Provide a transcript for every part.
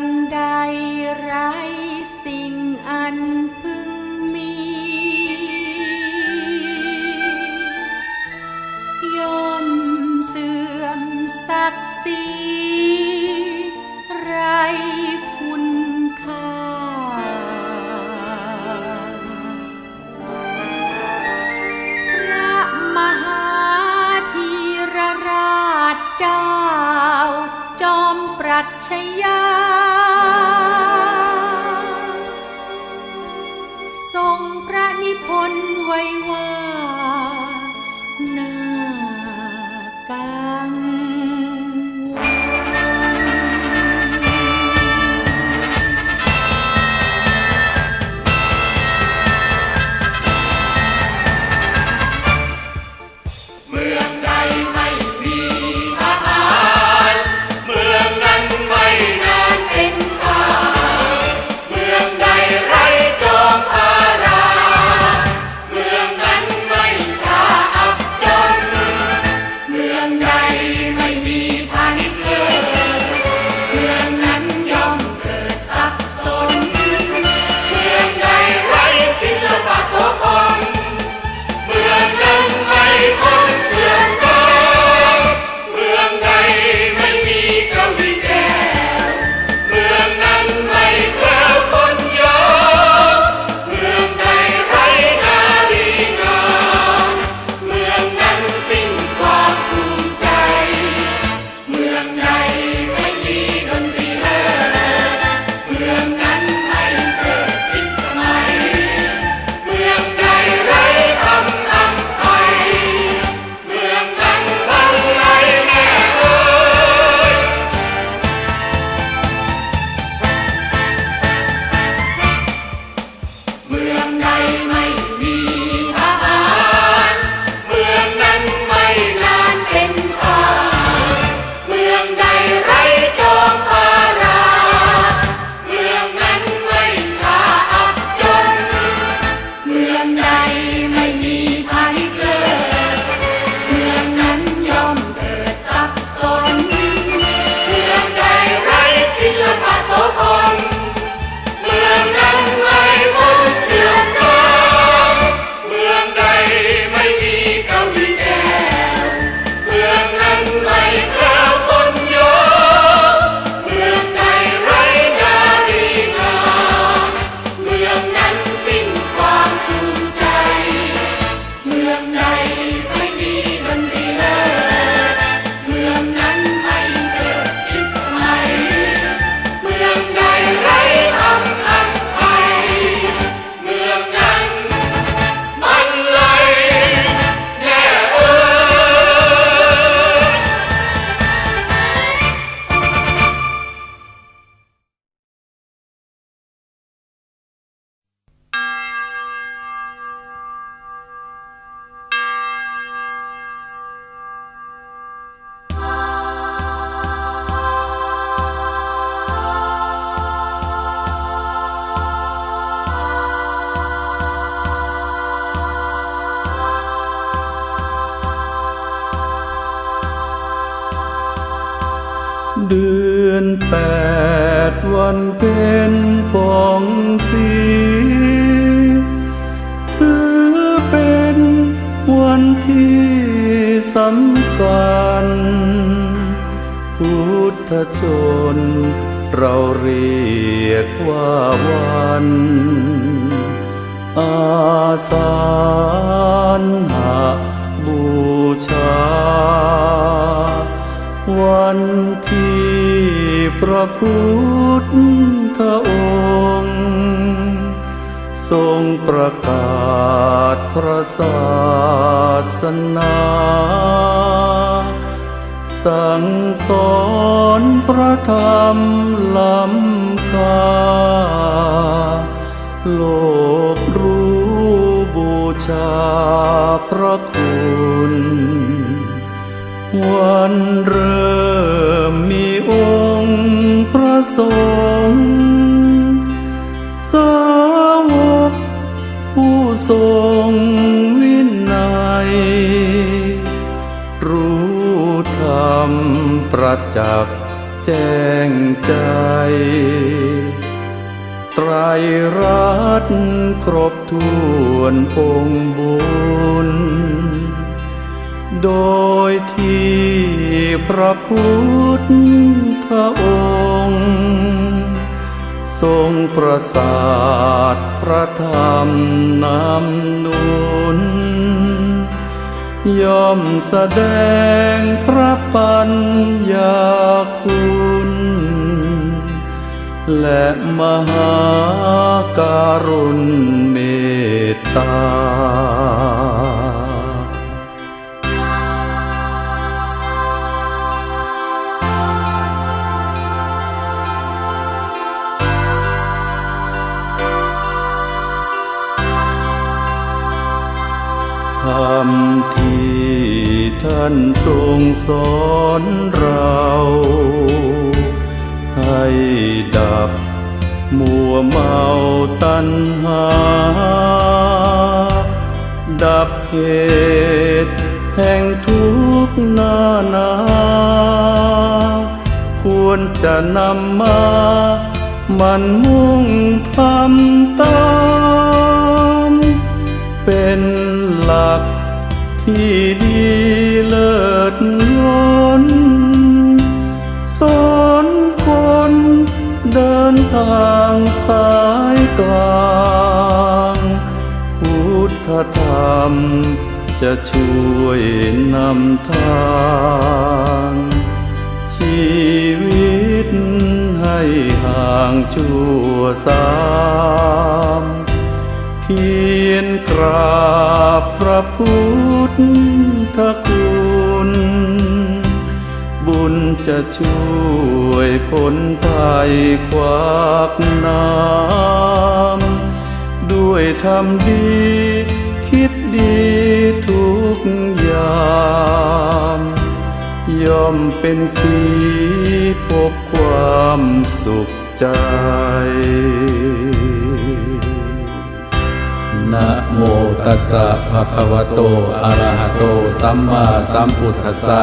งใดไรสิ่งอันพึงมี ย่อมเสื่อมศักดิ์ศรีไรคุณค่า พระมหาธีรราชเจ้า จอมปรัชญา sky. แปดวันเป็นปองสีถือเป็นวันที่สำคัญ พุทธชน เราเรียกว่าวัน อาสานหาบูชา วันที่ พระพุทธองค์ ทรงประกาศพระศาสนา สั่งสอนพระธรรมล้ำค่าโลกรู้บูชาพระคุณ วันเรือ สงสาวกผู้ทรงวินัย รู้ธรรมประจักษ์แจ้งใจ ไตรรัตน์ครบถ้วนองค์บุญ โดยที่พระพุทธองค์ ทรงประสาทพระธรรมนำนุนย่อมแสดงพระปัญญาคุณ และมหาการุณเมตตาานทรงสอนเรา ให้ดับมัวเมาตัณหา ดับเหตุแห่งทุกนานา ควรจะนำมา มันมุ่งทำตาม เป็นหลักที่ดี ล้นสอนคนเดินทางสายกลางพุทธธรรมจะช่วยนำทาง ชีวิตให้ห่างชั่วสามเพียรกราบพระพุทธ จะช่วยพ้นภัยควักน้ำด้วยทำดี คิดดีทุกยามยอมเป็นสีพบความสุขใจนะโมตัสสะภะคะวะโตอะระหะโต สัมมาสัมพุทธัสสะ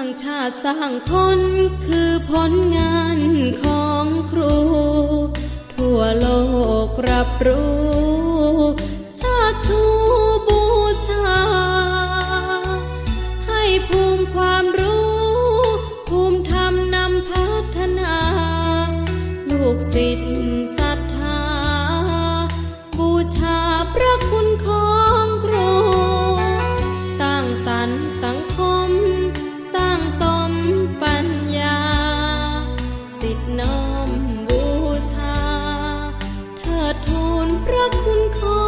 างชาติสร้างคนคือผลงานของครู ทั่วโลกรับรู้ ชาติชูบูชา ให้ภูมิความรู้ ภูมิธรรมนำพัฒนา ลูกศิษย์ศรัทธา บูชาพระคุณของครู สร้างสรรค์สังคม คุณครู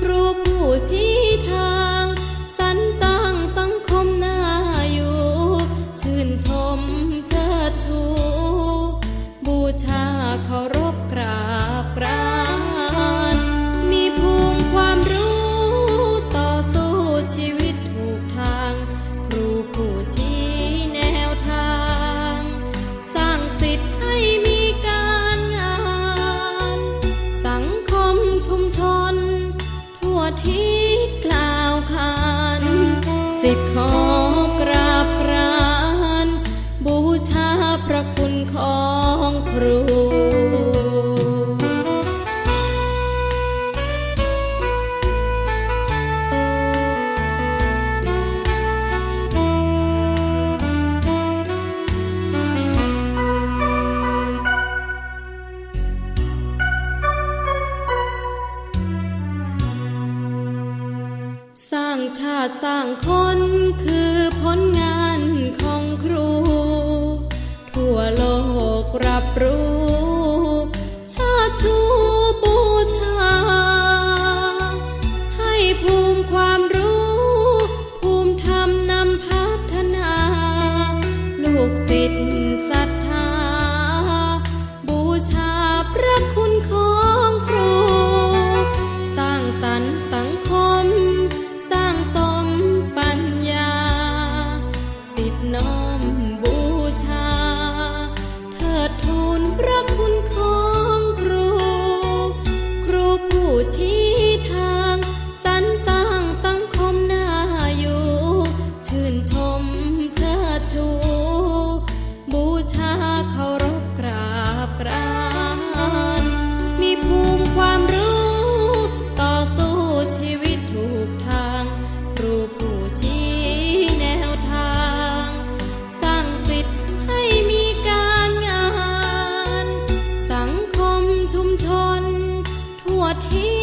ครูผู้ชี้ทางสร้างสังคมนาอยู่ ชื่นชมเชิดชู บูชาเคารพกราบกรานมีภูมิความรู้ต่อสู้ชีวิตถูกทาง ครูผู้ชี้แนวทาง สร้างสิทธิให้มีการ ที่ สร้างคนคือผลงานของครู ทั่วโลกรับรู้ ดชูบูชาเคารพกราบกรานมีภูมิความรู้ ต่อสู้ชีวิตถูกทาง ครูผู้ชี้แนวทาง สร้างสิทธิ์ให้มีการงาน สังคมชุมชน ทั่วที่